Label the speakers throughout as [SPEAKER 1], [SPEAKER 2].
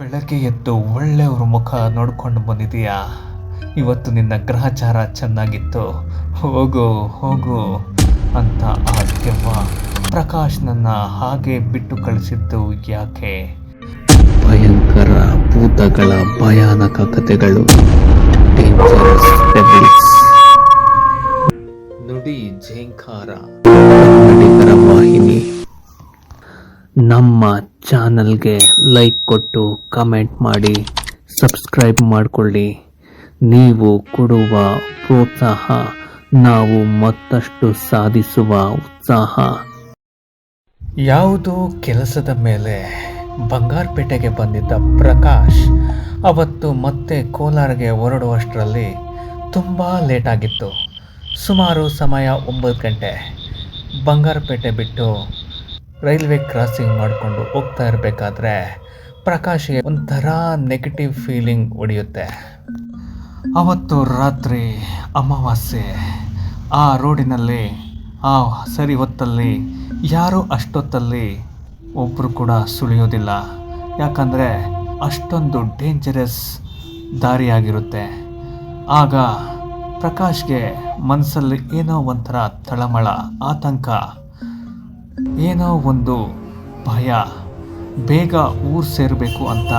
[SPEAKER 1] ಬೆಳಗ್ಗೆ ಎದ್ದು ಒಳ್ಳೆಯವ್ರ ಮುಖ ನೋಡ್ಕೊಂಡು ಬಂದಿದೀಯಾ ಇವತ್ತು ನಿನ್ನ ಗ್ರಹಚಾರ ಚೆನ್ನಾಗಿತ್ತು. ಹೋಗು ಹೋಗು ಅಂತ ಆ ದೆವ್ವ ಪ್ರಕಾಶ್ನನ್ನ ಹಾಗೆ ಬಿಟ್ಟು ಕಳಿಸಿದ್ದು ಯಾಕೆ?
[SPEAKER 2] ಭಯಂಕರ ಭೂತಗಳ ಭಯಾನಕ ಕಥೆಗಳು.
[SPEAKER 1] ನುಡಿ ಝೇಂಕಾರ
[SPEAKER 2] ಕನ್ನಡಿಗರ ವಾಹಿನಿ. ನಮ್ಮ ಚಾನಲ್ಗೆ ಲೈಕ್ ಕೊಟ್ಟು ಕಮೆಂಟ್ ಮಾಡಿ, ಸಬ್ಸ್ಕ್ರೈಬ್ ಮಾಡಿಕೊಳ್ಳಿ. ನೀವು ಕೊಡುವ ಪ್ರೋತ್ಸಾಹ ನಾವು ಮತ್ತಷ್ಟು ಸಾಧಿಸುವ ಉತ್ಸಾಹ.
[SPEAKER 1] ಯಾವುದೋ ಕೆಲಸದ ಮೇಲೆ ಬಂಗಾರಪೇಟೆಗೆ ಬಂದಿದ್ದ ಪ್ರಕಾಶ್ ಅವತ್ತು ಮತ್ತೆ ಕೋಲಾರಗೆ ಹೊರಡುವಷ್ಟರಲ್ಲಿ ತುಂಬ ಲೇಟಾಗಿತ್ತು. ಸುಮಾರು ಸಮಯ ಒಂಬತ್ತು ಗಂಟೆ. ಬಂಗಾರಪೇಟೆ ಬಿಟ್ಟು ರೈಲ್ವೆ ಕ್ರಾಸಿಂಗ್ ಮಾಡಿಕೊಂಡು ಹೋಗ್ತಾ ಇರಬೇಕಾದ್ರೆ ಪ್ರಕಾಶ್ಗೆ ಒಂಥರ ನೆಗೆಟಿವ್ ಫೀಲಿಂಗ್ ಹೊಡೆಯುತ್ತೆ. ಅವತ್ತು ರಾತ್ರಿ ಅಮಾವಾಸ್ಯೆ, ಆ ರೋಡಿನಲ್ಲಿ, ಆ ಸರಿ ಹೊತ್ತಲ್ಲಿ, ಯಾರೂ ಅಷ್ಟೊತ್ತಲ್ಲಿ ಒಬ್ಬರು ಕೂಡ ಸುಳಿಯೋದಿಲ್ಲ. ಯಾಕಂದರೆ ಅಷ್ಟೊಂದು ಡೇಂಜರಸ್ ದಾರಿಯಾಗಿರುತ್ತೆ. ಆಗ ಪ್ರಕಾಶ್ಗೆ ಮನಸ್ಸಲ್ಲಿ ಏನೋ ಒಂಥರ ತಳಮಳ, ಆತಂಕ ಏನೋ ಒಂದು ಭಯ, ಬೇಗ ಊರು ಸೇರಬೇಕು ಅಂತ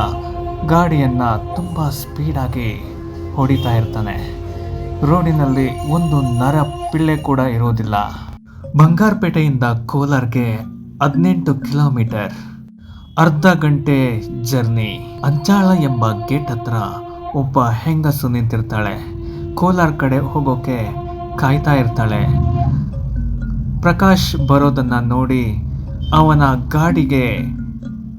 [SPEAKER 1] ಗಾಡಿಯನ್ನು ತುಂಬ ಸ್ಪೀಡಾಗಿ ಹೊಡಿತಾ ಇರ್ತಾನೆ. ರೋಡಿನಲ್ಲಿ ಒಂದು ನರ ಪಿಳ್ಳೆ ಕೂಡ ಇರೋದಿಲ್ಲ. ಬಂಗಾರಪೇಟೆಯಿಂದ ಕೋಲಾರ್ಗೆ ಹದಿನೆಂಟು ಕಿಲೋಮೀಟರ್. ಅರ್ಧ ಗಂಟೆ ಜರ್ನಿ. ಅಂಚಾಳ ಎಂಬ ಗೇಟ್ ಹತ್ರ ಒಬ್ಬ ಹೆಂಗಸು ನಿಂತಿರ್ತಾಳೆ. ಕೋಲಾರ್ ಕಡೆ ಹೋಗೋಕೆ ಕಾಯ್ತಾ ಇರ್ತಾಳೆ. ಪ್ರಕಾಶ್ ಬರೋದನ್ನು ನೋಡಿ ಅವನ ಗಾಡಿಗೆ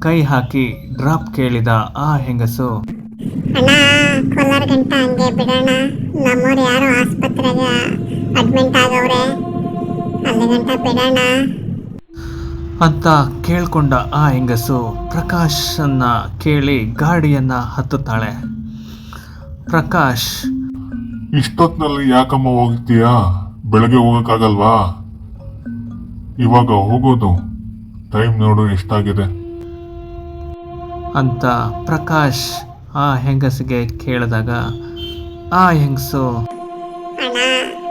[SPEAKER 1] ಕೈ ಹಾಕಿ ಡ್ರಾಪ್ ಕೇಳಿದ ಆ ಹೆಂಗಸು.
[SPEAKER 3] ಅಣ್ಣ ಕೋಲಾರ ಗಂಟ ಹಂಗೆ ಬಿಡೋಣ. ನಮ್ಮವ್ರು ಯಾರೋ ಆಸ್ಪತ್ರೆಗೆ ಅಡ್ಮಿಂಟ್ ಆಗವ್ರೆ ಅಲ್ಲಿ ಗಂಟ ಬಿಡೋಣ.
[SPEAKER 1] ಅಂತ ಕೇಳ್ಕೊಂಡ ಆ ಹೆಂಗಸು ಪ್ರಕಾಶನ್ನ ಕೇಳಿ ಗಾಡಿಯನ್ನ ಹತ್ತುತ್ತಾಳೆ. ಪ್ರಕಾಶ್
[SPEAKER 4] ಇಷ್ಟೊತ್ತಿನಲ್ಲಿ ಯಾಕಮ್ಮ ಹೋಗ್ತೀಯಾ? ಬೆಳಗ್ಗೆ ಹೋಗಕ್ಕಾಗಲ್ವಾ? ಇವಾಗ ಹೋಗೋದು ಟೈಮ್ ನೋಡು ಎಷ್ಟಾಗಿದೆ.
[SPEAKER 1] ಅಂತ ಪ್ರಕಾಶ್ ಆ ಹೆಂಗಸಿಗೆ ಕೇಳಿದಾಗ ಆ ಹೆಂಗಸು?
[SPEAKER 3] ಅಣ್ಣ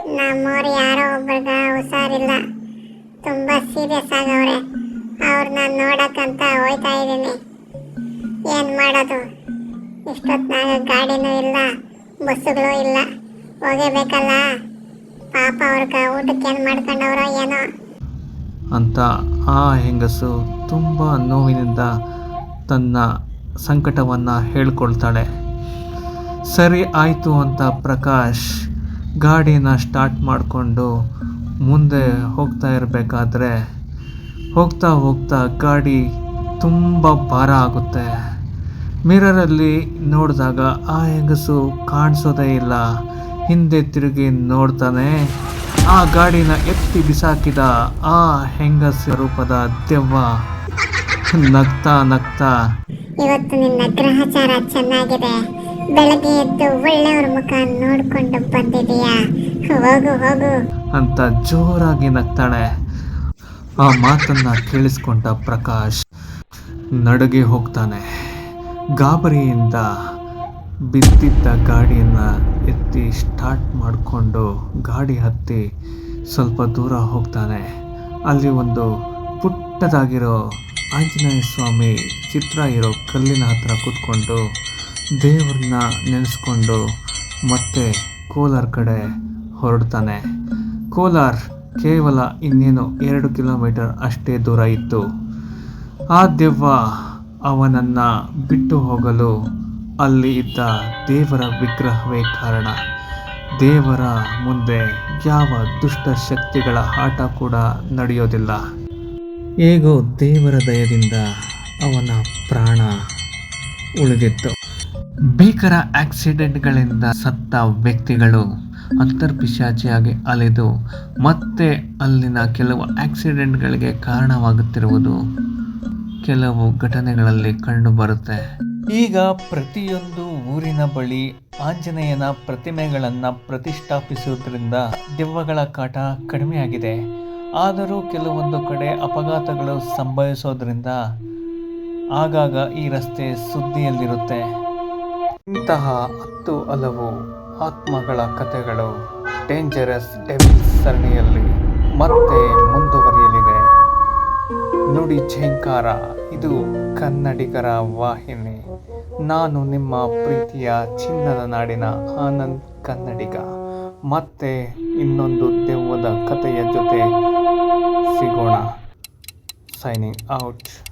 [SPEAKER 3] ನಮ್ಮವ್ರು ಯಾರೋ ಒಬ್ರಿಗೆ ಹುಷಾರಿಲ್ಲ. ತುಂಬಾ ಸೀರಿಯಸ್ ಆಗವ್ರೆ. ಅವ್ರನ್ನ ನೋಡಕ್ಕಂತ ಹೋಯ್ತಾ ಇದ್ದೀನಿ. ಏನ್ ಮಾಡೋದು? ಇಷ್ಟೊತ್ನಾಗ ಗಾಡಿನೂ ಇಲ್ಲ ಬಸ್ಸುಗಳು ಇಲ್ಲ. ಹೋಗೇಬೇಕಲ್ಲ ಪಾಪ ಅವ್ರಿಗೆ ಊಟಕ್ಕೆ ಏನು ಮಾಡ್ಕೊಂಡವ್ರೋ ಏನೋ?
[SPEAKER 1] ಅಂತ ಆ ಹೆಂಗಸು ತುಂಬ ನೋವಿನಿಂದ ತನ್ನ ಸಂಕಟವನ್ನು ಹೇಳ್ಕೊಳ್ತಾಳೆ. ಸರಿ ಆಯಿತು ಅಂತ ಪ್ರಕಾಶ್ ಗಾಡಿನ ಸ್ಟಾರ್ಟ್ ಮಾಡಿಕೊಂಡು ಮುಂದೆ ಹೋಗ್ತಾ ಇರಬೇಕಾದ್ರೆ ಹೋಗ್ತಾ ಹೋಗ್ತಾ ಗಾಡಿ ತುಂಬ ಭಾರ ಆಗುತ್ತೆ. ಮಿರರಲ್ಲಿ ನೋಡಿದಾಗ ಆ ಹೆಂಗಸು ಕಾಣಿಸೋದೇ ಇಲ್ಲ. ಹಿಂದೆ ತಿರುಗಿ ನೋಡ್ತಾನೆ ಆ ಗಾಡಿನ ಎತ್ತಿ ಬಿಸಾಕಿದ ಆ ಹೆಂಗಸ ರೂಪದ ದೆವ್ವ. ನಗ್ತಾ ನಗ್ತಾ.
[SPEAKER 3] ಇವತ್ತು ನಿನ್ನ ಗ್ರಹಚಾರ ಚೆನ್ನಾಗಿದೆ. ಬೆಳಗ್ಗೆ ಎದ್ದು ಒಳ್ಳೆಯವ್ರ ಮುಖ ನೋಡ್ಕೊಂಡು ಬಂದಿದೀಯಾ ಹೋಗು ಹೋಗು.
[SPEAKER 1] ಅಂತ ಜೋರಾಗಿ ನಗ್ತಾಳೆ. ಆ ಮಾತನ್ನ ಕೇಳಿಸ್ಕೊಂಡ ಪ್ರಕಾಶ್ ನಡುಗೆ ಹೋಗ್ತಾನೆ. ಗಾಬರಿಯಿಂದ ಬಿದ್ದಿದ್ದ ಗಾಡಿಯನ್ನು ಎತ್ತಿ ಸ್ಟಾರ್ಟ್ ಮಾಡಿಕೊಂಡು ಗಾಡಿ ಹತ್ತಿ ಸ್ವಲ್ಪ ದೂರ ಹೋಗ್ತಾನೆ. ಅಲ್ಲಿ ಒಂದು ಪುಟ್ಟದಾಗಿರೋ ಆಂಜನೇಯ ಸ್ವಾಮಿ ಚಿತ್ರ ಇರೋ ಕಲ್ಲಿನ ಹತ್ರ ಕೂತ್ಕೊಂಡು ದೇವ್ರನ್ನ ನೆನೆಸ್ಕೊಂಡು ಮತ್ತೆ ಕೋಲಾರ ಕಡೆ ಹೊರಡ್ತಾನೆ. ಕೋಲಾರ್ ಕೇವಲ ಇನ್ನೇನು ಎರಡು ಕಿಲೋಮೀಟರ್ ಅಷ್ಟೇ ದೂರ ಇತ್ತು. ಆ ದೆವ್ವ ಅವನನ್ನು ಬಿಟ್ಟು ಹೋಗಲು ಅಲ್ಲಿ ಇದ್ದ ದೇವರ ವಿಗ್ರಹವೇ ಕಾರಣ. ದೇವರ ಮುಂದೆ ಯಾವ ದುಷ್ಟ ಶಕ್ತಿಗಳ ಆಟ ಕೂಡ ನಡೆಯೋದಿಲ್ಲ. ಹೇಗೋ ದೇವರ ದಯದಿಂದ ಅವನ ಪ್ರಾಣ ಉಳಿದಿತ್ತು. ಭೀಕರ ಆಕ್ಸಿಡೆಂಟ್ಗಳಿಂದ ಸತ್ತ ವ್ಯಕ್ತಿಗಳು ಅಂತರ್ಪಿಶಾಚಿಯಾಗಿ ಅಲೆದು ಮತ್ತೆ ಅಲ್ಲಿನ ಕೆಲವು ಆಕ್ಸಿಡೆಂಟ್ಗಳಿಗೆ ಕಾರಣವಾಗುತ್ತಿರುವುದು ಕೆಲವು ಘಟನೆಗಳಲ್ಲಿ ಕಂಡುಬರುತ್ತೆ. ಈಗ ಪ್ರತಿಯೊಂದು ಊರಿನ ಬಳಿ ಆಂಜನೇಯನ ಪ್ರತಿಮೆಗಳನ್ನು ಪ್ರತಿಷ್ಠಾಪಿಸುವುದರಿಂದ ದೆವ್ವಗಳ ಕಾಟ ಕಡಿಮೆಯಾಗಿದೆ. ಆದರೂ ಕೆಲವೊಂದು ಕಡೆ ಅಪಘಾತಗಳು ಸಂಭವಿಸೋದ್ರಿಂದ ಆಗಾಗ ಈ ರಸ್ತೆ ಸುದ್ದಿಯಲ್ಲಿರುತ್ತೆ. ಇಂತಹ ಹತ್ತು ಹಲವು ಆತ್ಮಗಳ ಕಥೆಗಳು ಡೇಂಜರಸ್ ಡೆವಿಲ್ಸ್ ಸರಣಿಯಲ್ಲಿ ಮತ್ತೆ ಮುಂದುವರಿಯಲಿವೆ. ನುಡಿ ಝೇಂಕಾರ, ಇದು ಕನ್ನಡಿಗರ ವಾಹಿನಿ. ನಾನು ನಿಮ್ಮ ಪ್ರೀತಿಯ ಚಿನ್ನದ ನಾಡಿನ ಆನಂದ್ ಕನ್ನಡಿಗ. ಮತ್ತೆ ಇನ್ನೊಂದು ದೆವ್ವದ ಕಥೆಯ ಜೊತೆ ಸಿಗೋಣ. Signing out